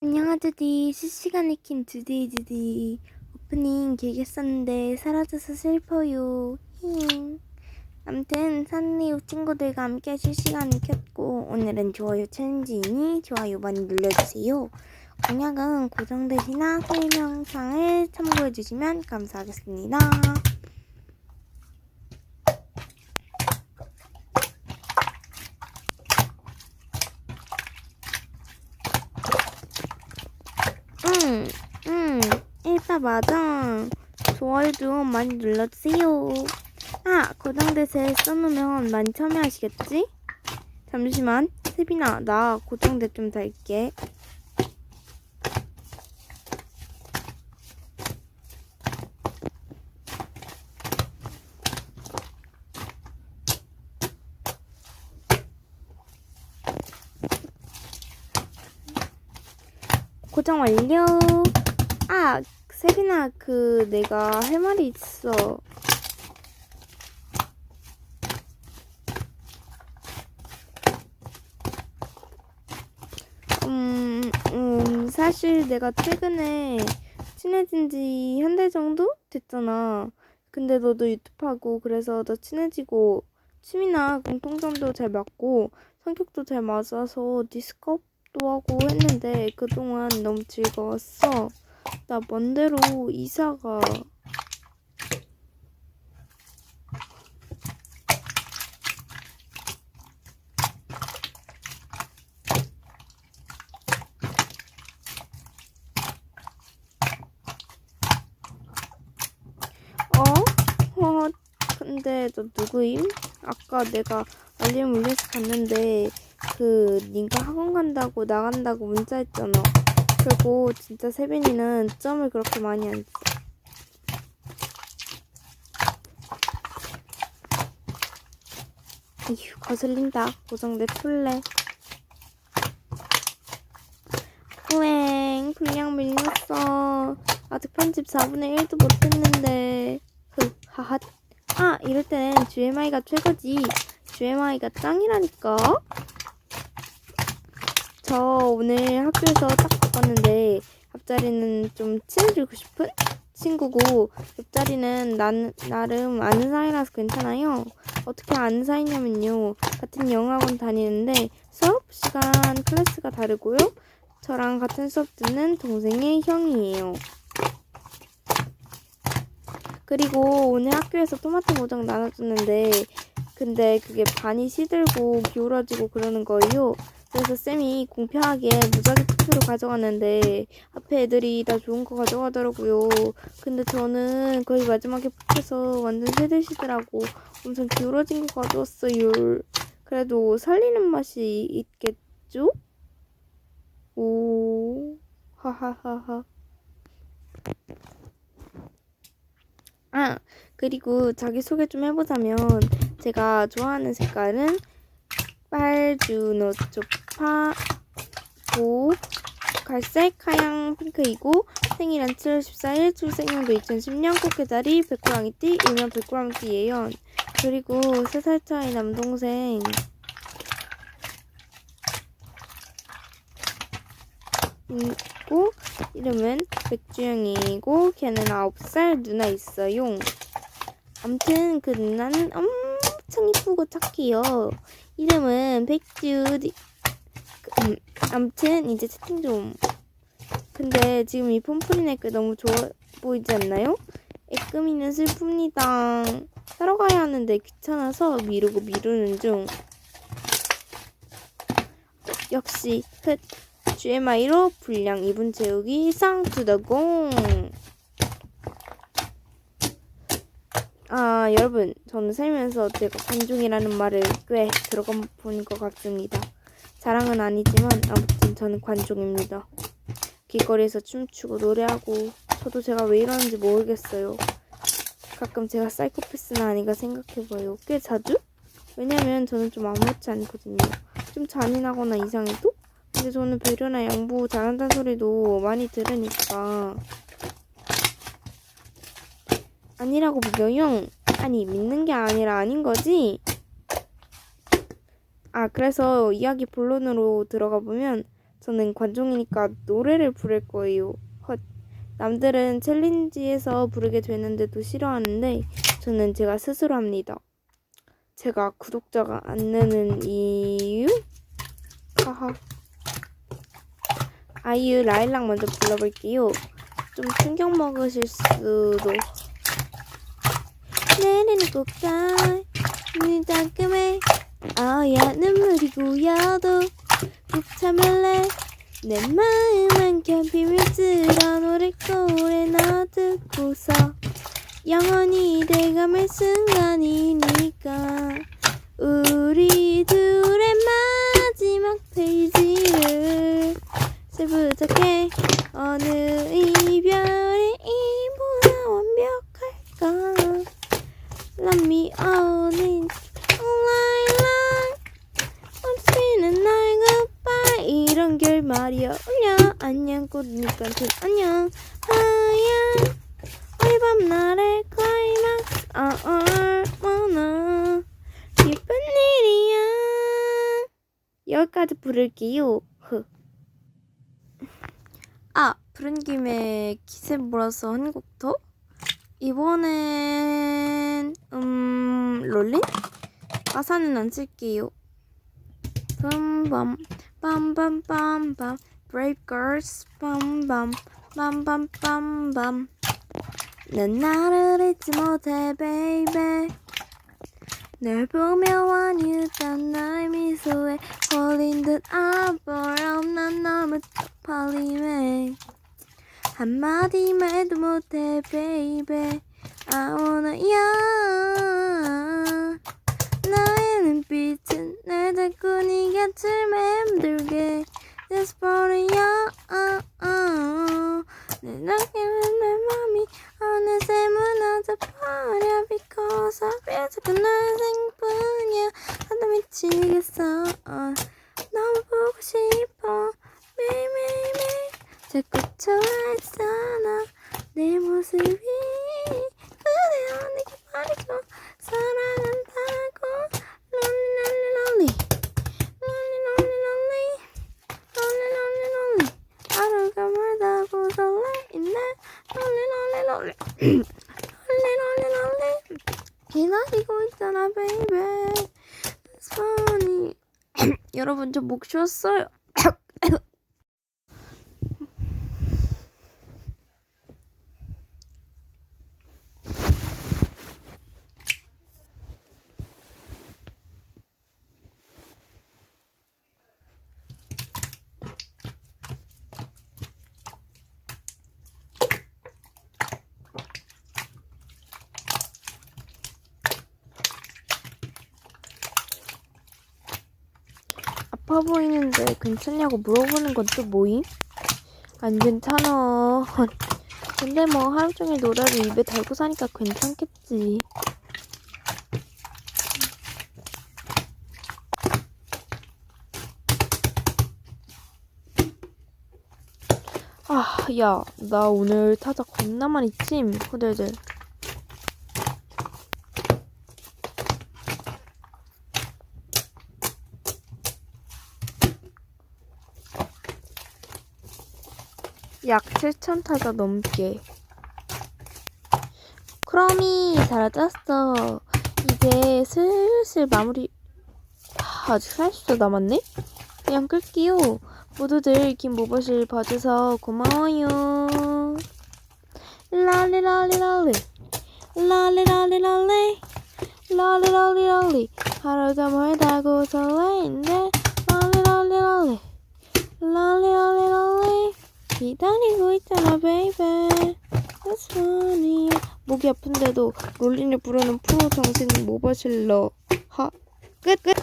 안녕하드디. 실시간에 킨 두데이드디 오프닝 길게 썼는데 사라져서 슬퍼요. 힝. 암튼 산리우 친구들과 함께 실시간을 켰고 오늘은 좋아요 챌린지이니 좋아요 많이 눌러주세요. 공약은 고정되시나 설명창을 참고해주시면 감사하겠습니다 응, 응, 일바 맞아. 좋아요도 많이 눌러주세요. 아, 고정대세 써놓으면 많이 참여하시겠지? 잠시만, 세빈아, 나 고정대 좀 달게. 고정 완료. 아, 세빈아, 그 내가 할 말이 있어. 음, 음, 사실 내가 최근에 친해진 지 한 달 정도 됐잖아. 근데 너도 유튜브 하고 그래서 더 친해지고 취미나 공통점도 잘 맞고 성격도 잘 맞아서 디스컵도 하고 했는데 그동안 너무 즐거웠어. 나 먼데로 이사가 어? 어? 근데 너 누구임? 아까 내가 알림 울려서 갔는데 그 네가 학원 간다고 나간다고 문자 했잖아. 그리고 진짜 세빈이는 점을 그렇게 많이 안 써. 에휴 거슬린다. 고정대 풀래. 우엥 분량 밀렸어. 아직 편집 4분의 1도 못했는데. 흐 하핫. 아 이럴 땐 GMI가 최고지. GMI가 짱이라니까. 저 오늘 학교에서 딱 바꿨는데 앞자리는 좀 친해지고 싶은 친구고 옆자리는 난, 나름 아는 사이라서 괜찮아요. 어떻게 아는 사이냐면요. 같은 영어학원 다니는데 수업 시간 클래스가 다르고요. 저랑 같은 수업 듣는 동생의 형이에요. 그리고 오늘 학교에서 토마토 모종 나눠줬는데 근데 그게 반이 시들고 기울어지고 그러는 거예요. 그래서 쌤이 공평하게 무작위 투표로 가져갔는데 앞에 애들이 다 좋은 거 가져가더라고요. 근데 저는 거의 마지막에 뽑혀서 완전 세대시더라고. 엄청 기울어진 거 가져왔어요. 그래도 살리는 맛이 있겠죠? 오, 하하하하. 아, 그리고 자기소개 좀 해보자면 제가 좋아하는 색깔은 빨주노초 파 고 갈색 하양 핑크이고 생일은 7월 14일 출생년도 2010년 꽃게자리 백호랑이띠 일명 백호랑이띠예요. 그리고 3살 차이 남동생 있고 이름은 백주영이고 걔는 9살 누나 있어요. 암튼 그 누나는 엄청 이쁘고 착해요. 이름은 백주 음, 암튼 이제 채팅 좀 근데 지금 이 폼프린 애교 너무 좋아 보이지 않나요? 애금이는 슬픕니다. 따러 가야 하는데 귀찮아서 미루고 미루는 중. 역시 흑 GMI로 분량 2분 채우기 쌍투더공 아 여러분 저는 살면서 제가 관중이라는 말을 꽤 들어본 것 같습니다. 자랑은 아니지만 아무튼 저는 관종입니다. 길거리에서 춤추고 노래하고 저도 제가 왜 이러는지 모르겠어요. 가끔 제가 사이코패스는 아닌가 생각해봐요. 꽤 자주? 왜냐면 저는 좀 아무렇지 않거든요. 좀 잔인하거나 이상해도? 근데 저는 배려나 양보 잘한다는 소리도 많이 들으니까 아니라고 믿어요. 아니 믿는 게 아니라 아닌 거지. 아 그래서 이야기 본론으로 들어가 보면 저는 관종이니까 노래를 부를 거예요. 헛. 남들은 챌린지에서 부르게 되는데도 싫어하는데 저는 제가 스스로 합니다. 제가 구독자가 안 느는 이유? 하하. 아이유 라일락 먼저 불러볼게요. 좀 충격 먹으실 수도. 내리는 꽃갈 눈이 따끔해 아야 눈물이 고여도 꾹 참을래. 내 마음은 견비물 들어 노래꼬에 넣어두고서 영원히 돼감을 순간이니까. 우리 둘의 마지막 페이지를 잘 부탁해 어느 이별이 이보다 완벽할까 Let me own it lilac 없이는 날 goodbye 이런 결말이야 울려 같은 안녕 하얀 어이 밤날의 클라이막스 아 얼마나 기쁜 일이야 여기까지 부를게요 흐. 아 부른 김에 기세 몰아서 한 곡 더? 이번엔 음 롤린? 가사는 안 쓸게요. 빰밤 빰빰빰빰 Brave girls 빰밤 빰빰 빰빰 넌 나를 잊지 못해 baby. 널 보며 완유던 나의 미소에 홀린 듯 아보람 난 너무 쪽팔림에 한마디 말도 못해 baby. I wanna you 너의 눈빛은 날 자꾸 네 곁을 맴돌게 Just for you 내 낙엽은 내 맘이 어느새 무너져 버려. Because I feel 자꾸 널 생뿐이야. 나도 미치겠어. 너무 보고 싶어. 매일매일매일 자꾸 좋아했잖아. 내 모습이 그대여. 내게 말해줘 여러분 저 목 쉬었어요 아파 보이는데 괜찮냐고 물어보는 건 또 뭐임? 안 괜찮아. 근데 뭐 하루 종일 노래를 입에 달고 사니까 괜찮겠지. 아, 야, 나 오늘 타자 겁나 많이 찜, 후들들. 약 7천 타자 넘게. 크롬이 잘했어. 이제 슬슬 마무리. 아, 아직 40초 남았네? 그냥 끌게요. 모두들 긴 모버실 봐줘서 고마워요. 랄리랄리랄리. 랄리랄리랄리. 랄리랄리랄리. 하루가 멀다고 설레인데. 랄리랄리랄리. 랄리랄리랄리. 기다리고 있잖아, 베이베. That's funny. 목이 아픈데도 롤린을 부르는 프로 정신 모버실러. 하. 끝, 끝.